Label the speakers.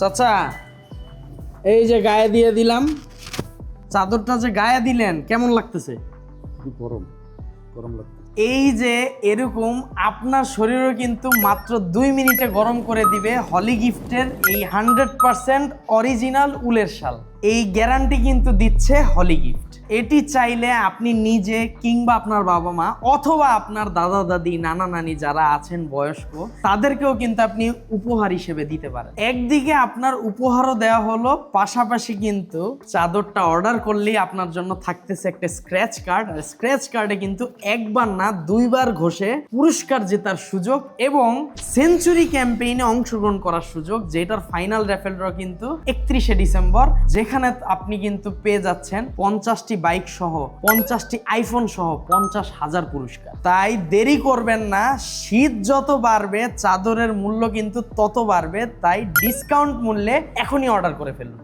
Speaker 1: চাচা এই যে গায়ে দিয়ে দিলাম চাদরটা যে গায়ে দিলেন কেমন লাগতেছে?
Speaker 2: গরম গরম লাগতেছে।
Speaker 1: এই যে এরকম আপনার শরীরও কিন্তু মাত্র দুই মিনিটে গরম করে দিবে হলি গিফটের এই হান্ড্রেড পারসেন্ট অরিজিনাল উলের শাল। এই গ্যারান্টি কিন্তু দিচ্ছে হলি গিফট এটি চাইলে আপনি নিজে কিংবা আপনার বাবা মা অথবা আপনার দাদা, দাদি, নানা, নানি যারা আছেন বয়স্ক, তাদেরকেও কিন্তু আপনি উপহার হিসেবে দিতে পারেন। একদিকে আপনার উপহারও দেওয়া হলো, পাশাপাশি কিন্তু চাদরটা অর্ডার করলেই আপনার জন্য থাকতেছে একটা স্ক্র্যাচ কার্ড আর স্ক্র্যাচ কার্ডে কিন্তু একবার না, দুইবার ঘষে পুরস্কার জেতার সুযোগ এবং সেঞ্চুরি ক্যাম্পেইনে অংশগ্রহণ করার সুযোগ, যেটার ফাইনাল র্যাফেল ড্র কিন্তু একত্রিশে ডিসেম্বর যেখানে আপনি কিন্তু পেয়ে যাচ্ছেন পঞ্চাশটি বাইক সহ, পঞ্চাশটি আইফোন সহ পঞ্চাশ হাজার পুরস্কার। তাই দেরি করবেন না, শীত যত বাড়বে, চাদরের মূল্য কিন্তু তত বাড়বে, তাই ডিসকাউন্ট মূল্যে এখনই অর্ডার করে ফেলুন।